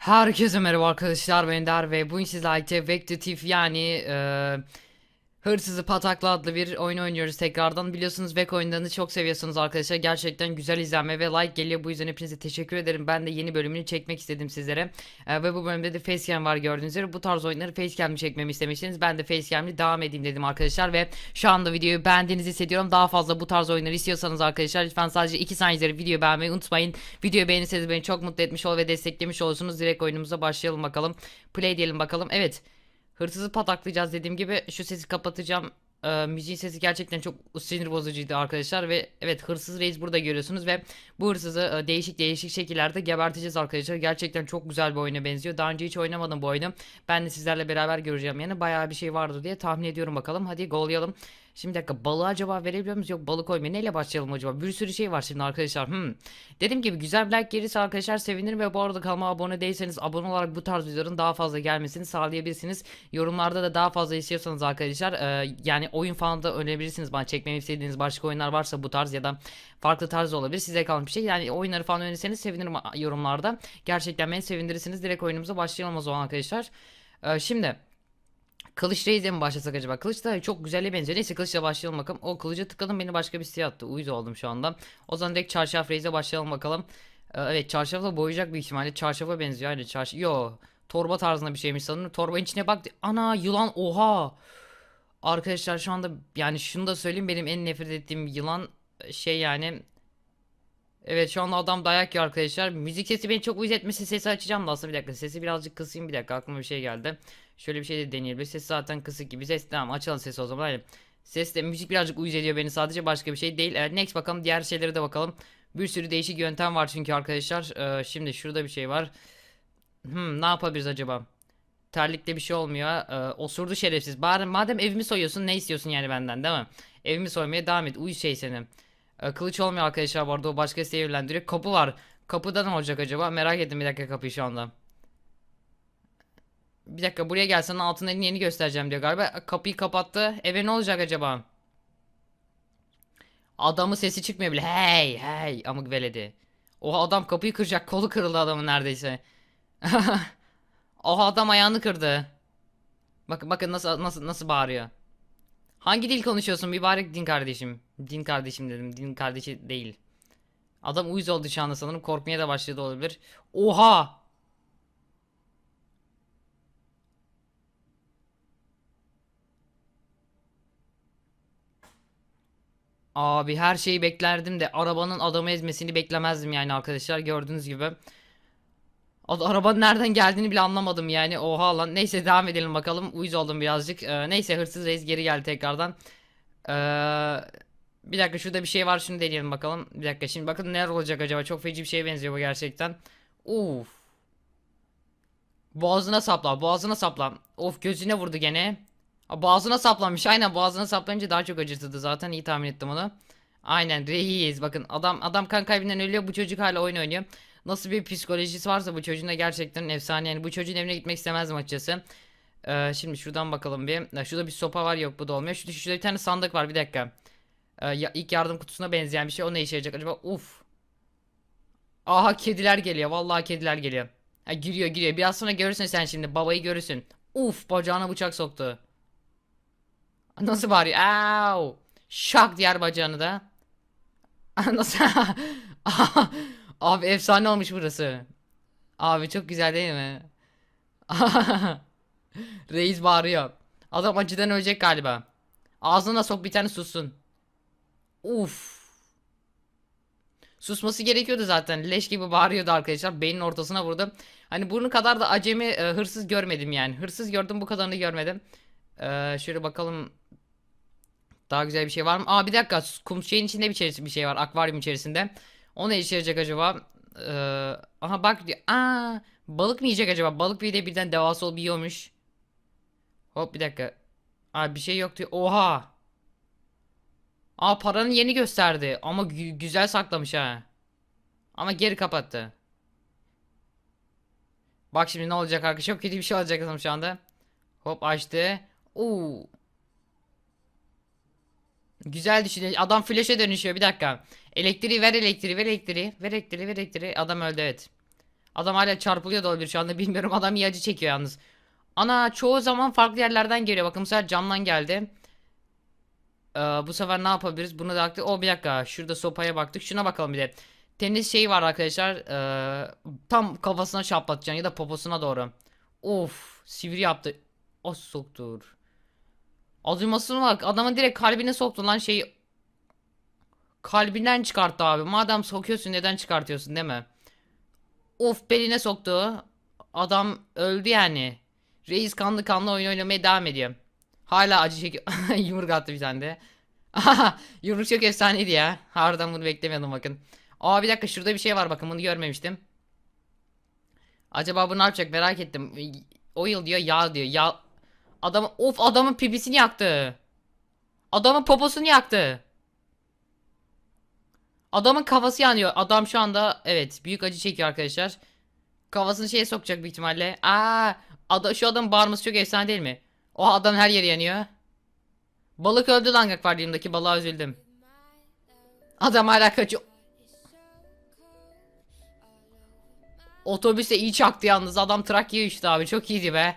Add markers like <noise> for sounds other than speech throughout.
Herkese merhaba arkadaşlar ben Ender ve bugün sizlerle Vector Thief yani e, Hırsızı Pataklı adlı bir oyun oynuyoruz tekrardan. Biliyorsunuz Vek oyunlarını çok seviyorsunuz arkadaşlar. Gerçekten güzel izlenme ve like geliyor. Bu yüzden hepinize teşekkür ederim. Ben de yeni bölümünü çekmek istedim sizlere. E, ve bu bölümde de Facecam var gördüğünüz üzere. Bu tarz oyunları Facecam'li çekmemi istemiştiniz. Ben de Facecam'li devam edeyim dedim arkadaşlar. Ve şu anda videoyu beğendiğinizi hissediyorum. Daha fazla bu tarz oyunları istiyorsanız arkadaşlar lütfen sadece 2 saniye üzeri video beğenmeyi unutmayın. Videoyu beğenirseniz beni çok mutlu etmiş ol ve desteklemiş olursunuz. Direkt oyunumuza başlayalım bakalım. Play diyelim bakalım. Evet. Hırsızı pataklayacağız dediğim gibi şu sesi kapatacağım. Ee, müziğin sesi gerçekten çok sinir bozucuydu arkadaşlar ve evet hırsız reis burada görüyorsunuz ve bu hırsızı e, değişik değişik şekillerde geberteceğiz arkadaşlar. Gerçekten çok güzel bir oyuna benziyor. Daha önce hiç oynamadım bu oyunu. Ben de sizlerle beraber göreceğim yani bayağı bir şey vardı diye tahmin ediyorum bakalım. Hadi gollayalım. Şimdi dakika balığı acaba verebiliyor muyuz? Yok balık koymayı. Neyle başlayalım acaba? Bir sürü şey var şimdi arkadaşlar. Hmm. Dediğim gibi güzel bir like gelirse arkadaşlar sevinirim ve bu arada kanalıma abone değilseniz abone olarak bu tarz videoların daha fazla gelmesini sağlayabilirsiniz. Yorumlarda da daha fazla istiyorsanız arkadaşlar e, yani oyun falan da önerebilirsiniz bana çekmemi istediğiniz başka oyunlar varsa bu tarz ya da farklı tarz olabilir. Size kalmış bir şey. Yani oyunları falan önerirseniz sevinirim yorumlarda. Gerçekten beni sevindirirsiniz. Direkt oyunumuza başlayalım o zaman arkadaşlar. E, şimdi Kılıç Reis'e mi başlasak acaba? Kılıç da çok güzelle benziyor. Neyse kılıçla başlayalım bakalım. O kılıcı tıkladım beni başka bir siteye attı. Uyuz oldum şu anda. O zaman direkt çarşaf Reis'e başlayalım bakalım. Ee, evet çarşafla boyayacak büyük ihtimalle. Çarşafa benziyor. Aynı çarşaf. Yo. Torba tarzında bir şeymiş sanırım. Torbanın içine bak. Ana yılan oha. Arkadaşlar şu anda yani şunu da söyleyeyim benim en nefret ettiğim yılan şey yani Evet şu anda adam dayak yiyor arkadaşlar. Müzik sesi beni çok uyuz etmesi sesi açacağım da aslında bir dakika. Sesi birazcık kısayım bir dakika aklıma bir şey geldi. Şöyle bir şey de deneyelim. Ses zaten kısık gibi. Ses tamam açalım sesi o zaman. Hayır. Ses de müzik birazcık uyuz ediyor beni sadece başka bir şey değil. Evet next bakalım diğer şeylere de bakalım. Bir sürü değişik yöntem var çünkü arkadaşlar. Ee, şimdi şurada bir şey var. Hmm, ne yapabiliriz acaba? Terlikte bir şey olmuyor. Ee, osurdu şerefsiz. Bari madem evimi soyuyorsun ne istiyorsun yani benden değil mi? Evimi soymaya devam et. Uyuz şey senin. Ee, kılıç olmuyor arkadaşlar bu arada o başka siteye evlendiriyor. Kapı var. Kapıda ne olacak acaba? Merak ettim bir dakika kapıyı şu anda. Bir dakika buraya gelsen altın yeni göstereceğim diyor galiba. Kapıyı kapattı. Eve ne olacak acaba? Adamın sesi çıkmıyor bile. Hey hey amık veledi. Oha adam kapıyı kıracak. Kolu kırıldı adamın neredeyse. <laughs> Oha adam ayağını kırdı. Bakın bakın nasıl nasıl nasıl bağırıyor. Hangi dil konuşuyorsun mübarek din kardeşim? Din kardeşim dedim. Din kardeşi değil. Adam uyuz oldu şu anda sanırım. Korkmaya da başladı olabilir. Oha! Abi her şeyi beklerdim de arabanın adamı ezmesini beklemezdim yani arkadaşlar gördüğünüz gibi. Arabanın nereden geldiğini bile anlamadım yani. Oha lan. Neyse devam edelim bakalım. Uyuz oldum birazcık. Ee, neyse hırsız reis geri geldi tekrardan. Ee, bir dakika şurada bir şey var şunu deneyelim bakalım. Bir dakika şimdi bakın neler olacak acaba. Çok feci bir şeye benziyor bu gerçekten. Uf. Boğazına sapla. Boğazına sapla. Of gözüne vurdu gene. Boğazına saplanmış. Aynen boğazına saplanınca daha çok acıtırdı zaten. iyi tahmin ettim onu. Aynen reis. Bakın adam adam kan kaybından ölüyor. Bu çocuk hala oyun oynuyor. Nasıl bir psikolojisi varsa bu çocuğun da gerçekten efsane. Yani bu çocuğun evine gitmek istemezdim açıkçası. Ee, şimdi şuradan bakalım bir. Ya Şurada bir sopa var yok bu da olmuyor. Şurada, şurada bir tane sandık var bir dakika. Ee, ilk yardım kutusuna benzeyen bir şey. O ne işe yarayacak acaba? Uf. Aha kediler geliyor. Vallahi kediler geliyor. Ha, giriyor giriyor. Biraz sonra görürsün sen şimdi. Babayı görürsün. Uf bacağına bıçak soktu. Nasıl bağırıyor? Au. Şak diğer bacağını da. <laughs> Nasıl? <laughs> Abi efsane olmuş burası. Abi çok güzel değil mi? <laughs> Reis bağırıyor. Adam acıdan ölecek galiba. Ağzına sok bir tane sussun. Uf. Susması gerekiyordu zaten. Leş gibi bağırıyordu arkadaşlar. Beynin ortasına vurdu. Hani bunun kadar da acemi e, hırsız görmedim yani. Hırsız gördüm bu kadarını görmedim. E, şöyle bakalım. Daha güzel bir şey var mı? Aa bir dakika. Kum şeyin içinde bir, bir şey var. Akvaryum içerisinde. O ne yarayacak acaba? Ee, aha bak diyor. Aa, balık mı yiyecek acaba? Balık bir de birden devasa olup yiyormuş. Hop bir dakika. Aa bir şey yok diyor. Oha. Aa paranın yeni gösterdi. Ama gü- güzel saklamış ha. Ama geri kapattı. Bak şimdi ne olacak arkadaşlar? Çok kötü bir şey olacak sanırım şu anda. Hop açtı. Oo. Güzel düşünüyor. Adam flash'e dönüşüyor. Bir dakika. Elektriği ver elektriği ver elektriği. Ver elektriği ver elektriği. Adam öldü evet. Adam hala çarpılıyor da olabilir şu anda <laughs> bilmiyorum. Adam iyi acı çekiyor yalnız. Ana çoğu zaman farklı yerlerden geliyor. Bakın bu sefer camdan geldi. Ee, bu sefer ne yapabiliriz? Bunu da aktif. O bir dakika. Şurada sopaya baktık. Şuna bakalım bir de. Tenis şeyi var arkadaşlar. Ee, tam kafasına çarpatacaksın ya da poposuna doğru. Of, sivri yaptı. O soktur. Acımasına bak. Adamın direkt kalbine soktu lan şeyi. Kalbinden çıkarttı abi. Madem sokuyorsun neden çıkartıyorsun değil mi? Of beline soktu. Adam öldü yani. Reis kanlı kanlı oyun oynamaya devam ediyor. Hala acı çekiyor. <laughs> Yumruk attı bir tane de. <laughs> Yumruk çok efsaneydi ya. Harbiden bunu beklemiyordum bakın. Aa bir dakika şurada bir şey var bakın bunu görmemiştim. Acaba bu ne yapacak merak ettim. Oil diyor yağ diyor. Yağ... Adam of adamın pipisini yaktı. Adamın poposunu yaktı. Adamın kafası yanıyor. Adam şu anda evet büyük acı çekiyor arkadaşlar. Kafasını şeye sokacak büyük ihtimalle. Aa, ada şu adamın bağırması çok efsane değil mi? O adam her yeri yanıyor. Balık öldü lan akvaryumdaki balığa üzüldüm. Adam hala kaçıyor. Otobüse iyi çaktı yalnız. Adam Trakya'ya uçtu abi. Çok iyiydi be.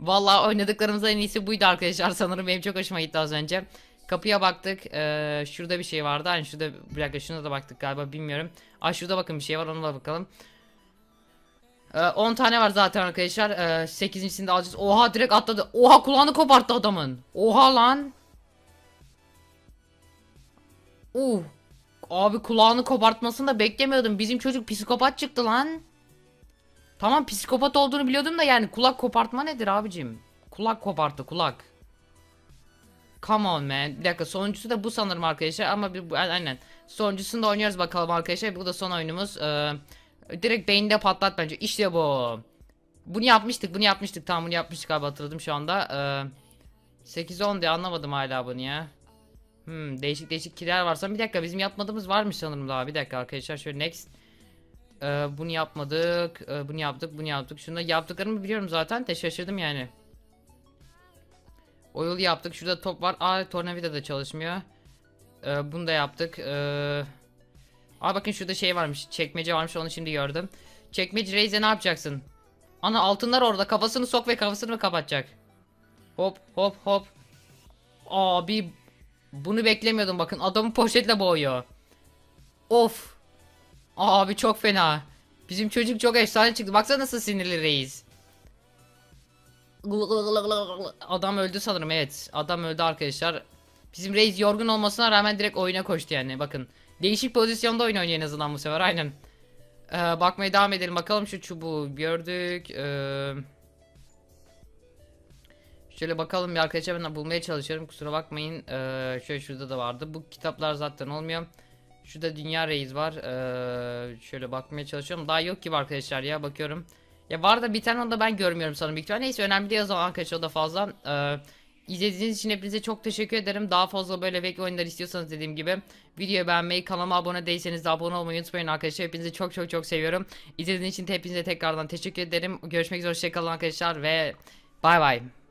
Vallahi oynadıklarımızda en iyisi buydu arkadaşlar. Sanırım benim çok hoşuma gitti az önce. Kapıya baktık. Ee, şurada bir şey vardı. Hani şurada bir dakika şuna da baktık galiba bilmiyorum. Aa şurada bakın bir şey var ona da bakalım. Ee, 10 tane var zaten arkadaşlar. Ee, 8.sini de alacağız. Oha direkt atladı. Oha kulağını koparttı adamın. Oha lan. Uh. Abi kulağını kopartmasını da beklemiyordum. Bizim çocuk psikopat çıktı lan. Tamam psikopat olduğunu biliyordum da yani kulak kopartma nedir abicim? Kulak koparttı kulak. Come on man. Bir dakika sonuncusu da bu sanırım arkadaşlar ama bir, aynen. Sonuncusunu da oynuyoruz bakalım arkadaşlar. Bu da son oyunumuz. Ee, direkt beyinde patlat bence. İşte bu. Bunu yapmıştık bunu yapmıştık. Tamam bunu yapmıştık abi hatırladım şu anda. Ee, 8-10 diye anlamadım hala bunu ya. Hmm, değişik değişik kiler varsa bir dakika bizim yapmadığımız varmış sanırım daha. Bir dakika arkadaşlar şöyle next. Ee, bunu yapmadık. Ee, bunu yaptık bunu yaptık. Şunu da yaptıklarımı biliyorum zaten de şaşırdım yani. Oil yaptık. Şurada top var. Aa tornavida da çalışmıyor. Ee, bunu da yaptık. Ee... Aa bakın şurada şey varmış. Çekmece varmış onu şimdi gördüm. Çekmece Reis'e ne yapacaksın? Ana altınlar orada. Kafasını sok ve kafasını mı kapatacak? Hop hop hop. Abi bunu beklemiyordum bakın. Adamı poşetle boğuyor. Of. Abi çok fena. Bizim çocuk çok efsane çıktı. Baksana nasıl sinirli reis. Adam öldü sanırım evet. Adam öldü arkadaşlar. Bizim reis yorgun olmasına rağmen direkt oyuna koştu yani bakın. Değişik pozisyonda oyun oynuyor en azından bu sefer aynen. Ee, bakmaya devam edelim bakalım şu çubuğu gördük. Ee, şöyle bakalım bir arkadaşlar ben bulmaya çalışıyorum kusura bakmayın. Ee, şöyle şurada da vardı. Bu kitaplar zaten olmuyor. Şurada dünya reis var. Ee, şöyle bakmaya çalışıyorum. Daha yok gibi arkadaşlar ya bakıyorum. Ya var da bir tane onu da ben görmüyorum sanırım büyük. Neyse önemli değil o zaman arkadaşlar o da fazla. Ee, izlediğiniz için hepinize çok teşekkür ederim. Daha fazla böyle bekle oyunlar istiyorsanız dediğim gibi videoyu beğenmeyi, kanalıma abone değilseniz de abone olmayı unutmayın arkadaşlar. Hepinizi çok çok çok seviyorum. İzlediğiniz için hepinize tekrardan teşekkür ederim. Görüşmek üzere hoşçakalın arkadaşlar ve bay bay.